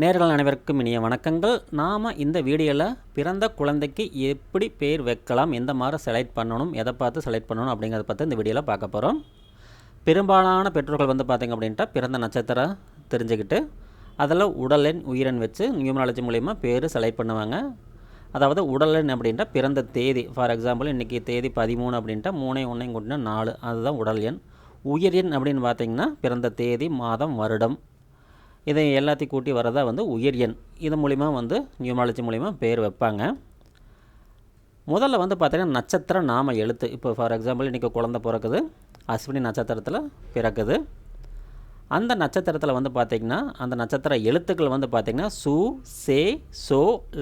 நேர்கள் அனைவருக்கும் இனிய வணக்கங்கள். நாம் இந்த வீடியோவில் பிறந்த குழந்தைக்கு எப்படி பேர் வைக்கலாம் எந்த மாதிரி செலக்ட் பண்ணணும் எதை பார்த்து செலக்ட் பண்ணணும் அப்படிங்கிறத பற்றி இந்த வீடியோவில் பார்க்க போகிறோம் பெரும்பாலான பெற்றோர்கள் வந்து பார்த்திங்க அப்படின்ட்டா பிறந்த நட்சத்திரம் தெரிஞ்சுக்கிட்டு அதில் உடல் எண் வச்சு நியூமராலஜி மூலிமா பேர் செலக்ட் பண்ணுவாங்க. அதாவது உடல் எண் அப்படின்ட்டா பிறந்த தேதி ஃபார் எக்ஸாம்பிள் இன்றைக்கி தேதி பதிமூணு அப்படின்ட்டா மூணே ஒன்றையும் கூட்டினா நாலு அதுதான் உடல் எண். உயிர் எண் அப்படின்னு பார்த்தீங்கன்னா பிறந்த தேதி மாதம் வருடம். இதை எல்லாத்தையும் கூட்டி வரதா வந்து உயிர் எண். இது மூலிமா வந்து நியூமாலஜி மூலிமா பேர் வைப்பாங்க. முதல்ல வந்து பார்த்திங்கன்னா நட்சத்திர நாம எழுத்து. இப்போ ஃபார் எக்ஸாம்பிள் இன்றைக்கி குழந்த பிறக்குது. அஸ்வினி நட்சத்திரத்தில் பிறக்குது. அந்த நட்சத்திரத்தில் வந்து பார்த்திங்கன்னா அந்த நட்சத்திர எழுத்துக்கள் வந்து பார்த்திங்கன்னா சு சே சோ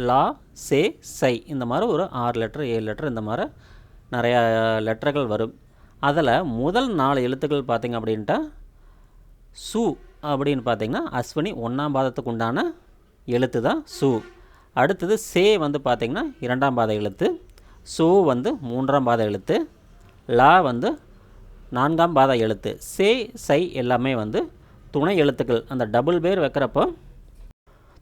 லா சே சை. இந்த மாதிரி ஒரு ஆறு லெட்டர் ஏழு லெட்டர் இந்த மாதிரி நிறையா லெட்டர்கள் வரும். அதில் முதல் நாலு எழுத்துக்கள் பார்த்திங்க அப்படின்ட்டா சு அப்படின்னு பார்த்தீங்கன்னா அஸ்வினி ஒன்றாம் பாதத்துக்கு உண்டான எழுத்து தான் சு. அடுத்தது சே வந்து பார்த்திங்கன்னா இரண்டாம் பாத எழுத்து சு வந்து மூன்றாம் பாத எழுத்து லா வந்து நான்காம் பாத எழுத்து. சே சை எல்லாமே வந்து துணை எழுத்துக்கள். அந்த டபுள் பேர் வைக்கிறப்போ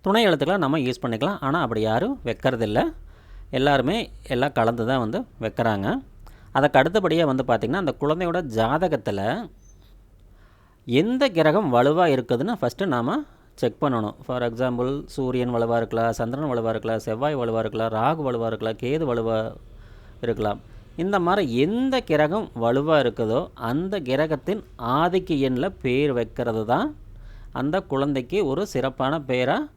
துணை எழுத்துக்களை நம்ம யூஸ் பண்ணிக்கலாம். ஆனால் அப்படி யாரும் வைக்கிறதில்ல. எல்லாருமே எல்லாம் கலந்து தான் வந்து வைக்கிறாங்க. அதுக்கு அடுத்தபடியாக வந்து பார்த்திங்கன்னா அந்த குழந்தையோட ஜாதகத்தில் எந்த கிரகம் வலுவாக இருக்குதுன்னு ஃபஸ்ட்டு நாம் செக் பண்ணணும். ஃபார் எக்ஸாம்பிள் சூரியன் வலுவாக இருக்கலாம் சந்திரன் வலுவாக இருக்கலாம் செவ்வாய் வலுவாக இருக்கலாம் ராகு வலுவாக இருக்கலாம் கேது வலுவாக இருக்கலாம். இந்த மாதிரி எந்த கிரகம் வலுவாக இருக்குதோ அந்த கிரகத்தின் ஆதிக்க எண்ணில் பேர் வைக்கிறது தான் அந்த குழந்தைக்கு ஒரு சிறப்பான பேராக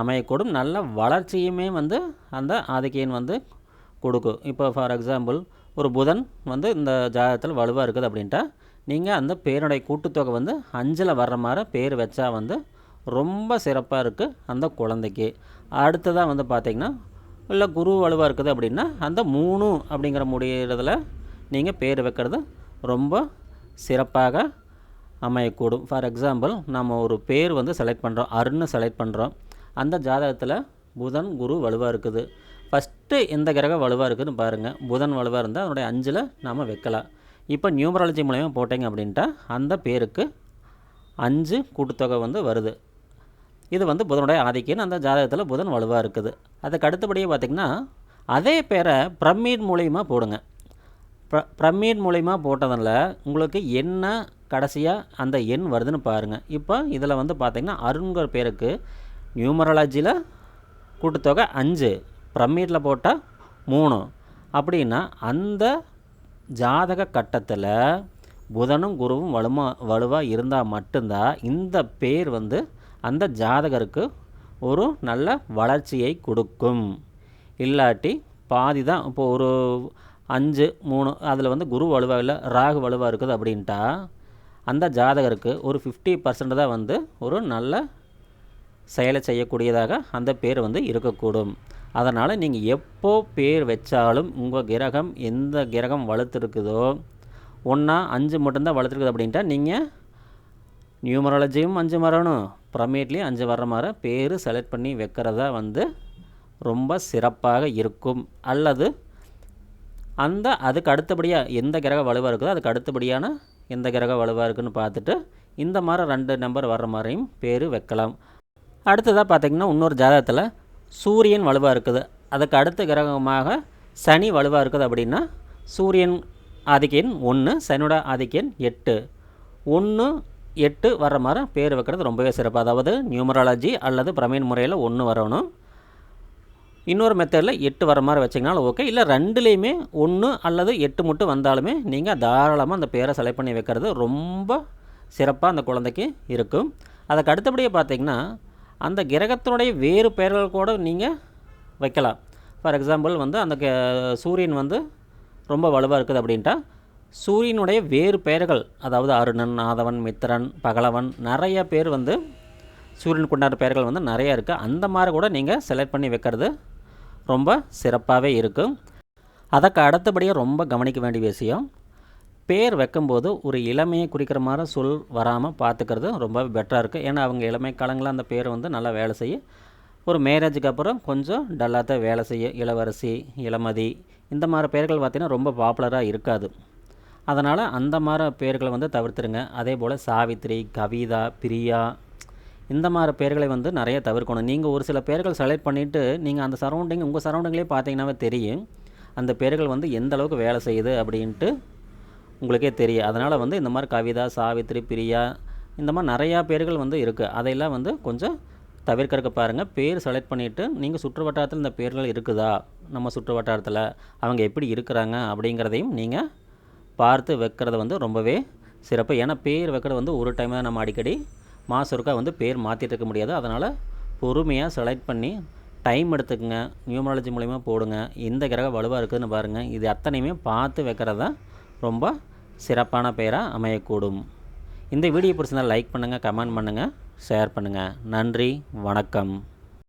அமையக்கூடும். நல்ல வளர்ச்சியுமே வந்து அந்த ஆதிக்க எண் வந்து கொடுக்கும். இப்போ ஃபார் எக்ஸாம்பிள் ஒரு புதன் வந்து இந்த ஜாதகத்தில் வலுவாக இருக்குது அப்படின்ட்டா நீங்கள் அந்த பேருடைய கூட்டுத்தொகை வந்து அஞ்சில் வர்ற மாதிரி பேர் வச்சா வந்து ரொம்ப சிறப்பாக இருக்குது அந்த குழந்தைக்கு. அடுத்ததாக வந்து பார்த்திங்கன்னா இல்லை குரு வலுவாக இருக்குது அப்படின்னா அந்த மூணு அப்படிங்கிற முடிகிறதுல நீங்கள் பேர் வைக்கிறது ரொம்ப சிறப்பாக அமையக்கூடும். ஃபார் எக்ஸாம்பிள் நம்ம ஒரு பேர் வந்து செலக்ட் பண்ணுறோம் அருன்னு செலக்ட் பண்ணுறோம் அந்த ஜாதகத்தில் புதன் குரு வலுவாக இருக்குது. ஃபஸ்ட்டு எந்த கிரகம் வலுவாக இருக்குதுன்னு பாருங்கள் புதன் வலுவாக இருந்தால் அதனுடைய அஞ்சில் நாம் வைக்கலாம். இப்போ நியூமராலஜி மூலயமா போட்டிங்க அப்படின்ட்டா அந்த பேருக்கு அஞ்சு கூட்டுத்தொகை வந்து வருது. இது வந்து புதனுடைய ஆதிக்கம்னு அந்த ஜாதகத்தில் புதன் வலுவாக இருக்குது. அதுக்கு அடுத்தபடியே பார்த்திங்கன்னா அதே பேரை பிரமீட் மூலியமாக போடுங்க. ப்ர பிரமீட் மூலயமா போட்டதில் உங்களுக்கு என்ன கடைசியாக அந்த எண் வருதுன்னு பாருங்கள் இப்போ இதில் வந்து பார்த்திங்கன்னா அருண்கிற பேருக்கு நியூமராலஜியில் கூட்டுத்தொகை அஞ்சு பிரமீட்டில் போட்டால் மூணு. அப்படின்னா அந்த ஜாதக கட்டத்தில் புதனும் குருவும் வலுமா வலுவாக இருந்தால் மட்டும்தான் இந்த பேர் வந்து அந்த ஜாதகருக்கு ஒரு நல்ல வளர்ச்சியை கொடுக்கும். இல்லாட்டி பாதி தான் இப்போ ஒரு அஞ்சு மூணு அதில் வந்து குரு வலுவாக இல்லை ராகு வலுவாக இருக்குது அப்படின்ட்டா அந்த ஜாதகருக்கு ஒரு ஃபிஃப்டி பர்சன்ட் தான் வந்து ஒரு நல்ல செயலை செய்யக்கூடியதாக அந்த பேர் வந்து இருக்கக்கூடும். அதனால் நீங்கள் எப்போ பேர் வச்சாலும் உங்கள் கிரகம் எந்த கிரகம் வளர்த்துருக்குதோ ஒன்றா அஞ்சு மட்டும்தான் வளர்த்துருக்குது அப்படின்ட்டா நீங்கள் நியூமராலஜியும் அஞ்சு வரணும் ப்ரமேட்லேயும் அஞ்சு வர்ற மாதிரி பேர் செலக்ட் பண்ணி வைக்கிறதா வந்து ரொம்ப சிறப்பாக இருக்கும். அல்லது அந்த அதுக்கு அடுத்தபடியாக எந்த கிரகம் வலுவாக இருக்குதோ அதுக்கு அடுத்தபடியான எந்த கிரகம் வலுவாக இருக்குதுன்னு பார்த்துட்டு இந்த மாதிரி ரெண்டு நம்பர் வர்ற மாதிரியும் பேர் வைக்கலாம். அடுத்ததாக பார்த்திங்கன்னா இன்னொரு ஜாதகத்தில் சூரியன் வலுவாக இருக்குது. அதுக்கு அடுத்த கிரகமாக சனி வலுவாக இருக்குது அப்படின்னா சூரியன் ஆதிக்கியன் ஒன்று சனியோட ஆதிக்கியன் எட்டு. ஒன்று எட்டு வர்ற மாதிரி பேர் வைக்கிறது ரொம்பவே சிறப்பு. அதாவது நியூமராலஜி அல்லது பிரமீன் முறையில் ஒன்று வரணும். இன்னொரு மெத்தடில் எட்டு வர மாதிரி வச்சிங்கனாலும் ஓகே இல்லை ரெண்டுலேயுமே ஒன்று அல்லது எட்டு மட்டும் வந்தாலுமே நீங்கள் தாராளமாக அந்த பேரை செலக்ட் பண்ணி வைக்கிறது ரொம்ப சிறப்பாக அந்த குழந்தைக்கு இருக்கும். அதுக்கு அடுத்தபடியே பார்த்திங்கன்னா அந்த கிரகத்தினுடைய வேறு பெயர்கள் கூட நீங்கள் வைக்கலாம். ஃபார் எக்ஸாம்பிள் வந்து அந்த சூரியன் வந்து ரொம்ப வலுவாக இருக்குது அப்படின்ட்டா சூரியனுடைய வேறு பெயர்கள் அதாவது அருணன் ஆதவன் மித்திரன் பகலவன் நிறைய பேர் வந்து சூரியனுக்கு உண்டான பெயர்கள் வந்து நிறைய இருக்குது அந்த மாதிரி கூட நீங்கள் செலக்ட் பண்ணி வைக்கிறது ரொம்ப சிறப்பாகவே இருக்கும் அதற்கு அடுத்தபடியாக ரொம்ப கவனிக்க வேண்டிய விஷயம் பேர் வைக்கும்போது ஒரு இளமையை குறிக்கிற மாதிரி சொல் வராமல் பார்த்துக்கிறது ரொம்ப பெட்டராக இருக்குது ஏன்னா அவங்க இளமை காலங்களில் அந்த பேர் வந்து நல்லா வேலை செய்யும் ஒரு மேரேஜுக்கு அப்புறம் கொஞ்சம் டல்லாக தான் வேலை செய்யும் இளவரசி இளமதி இந்த மாதிரி பெயர்கள் பார்த்திங்கன்னா ரொம்ப பாப்புலராக இருக்காது. அதனால் அந்த மாதிரி பேர்களை வந்து தவிர்த்துருங்க. அதே போல் சாவித்ரி கவிதா பிரியா இந்த மாதிரி பேர்களை வந்து நிறைய தவிர்க்கணும். நீங்கள் ஒரு சில பேர்கள் செலக்ட் பண்ணிவிட்டு நீங்கள் அந்த சரௌண்டிங் உங்கள் சரௌண்டிங்லேயே பார்த்தீங்கன்னாவே தெரியும். அந்த பேர்கள் வந்து எந்த அளவுக்கு வேலை செய்யுது அப்படின்ட்டு உங்களுக்கே தெரியும். அதனால் வந்து இந்த மாதிரி கவிதா சாவித்ரி பிரியா இந்த மாதிரி நிறையா பேர்கள் வந்து இருக்குது அதையெல்லாம் வந்து கொஞ்சம் தவிர்க்கறதுக்கு பாருங்கள் பேர் செலக்ட் பண்ணிவிட்டு நீங்கள் சுற்று வட்டாரத்தில் இந்த பேர்கள் இருக்குதா? நம்ம சுற்று வட்டாரத்தில் அவங்க எப்படி இருக்கிறாங்க அப்படிங்கிறதையும் நீங்கள் பார்த்து வைக்கிறது வந்து ரொம்பவே சிறப்பு. ஏன்னா பேர் வைக்கிறது வந்து ஒரு டைம் தான் நம்ம அடிக்கடி மாதம் ஒருக்கா வந்து பேர் மாற்றிட்டு இருக்க முடியாது. அதனால் பொறுமையாக செலக்ட் பண்ணி டைம் எடுத்துக்கங்க. நியூமராலஜி மூலிமா போடுங்க. இந்த கிரகம் வலுவாக இருக்குதுன்னு பாருங்கள் இது அத்தனையுமே பார்த்து வைக்கிறது தான் ரொம்ப சிறப்பான பெயராக அமையக்கூடும். இந்த வீடியோ பிடிச்சிருந்தால் லைக் பண்ணுங்கள் கமெண்ட் பண்ணுங்கள் ஷேர் பண்ணுங்கள் நன்றி வணக்கம்.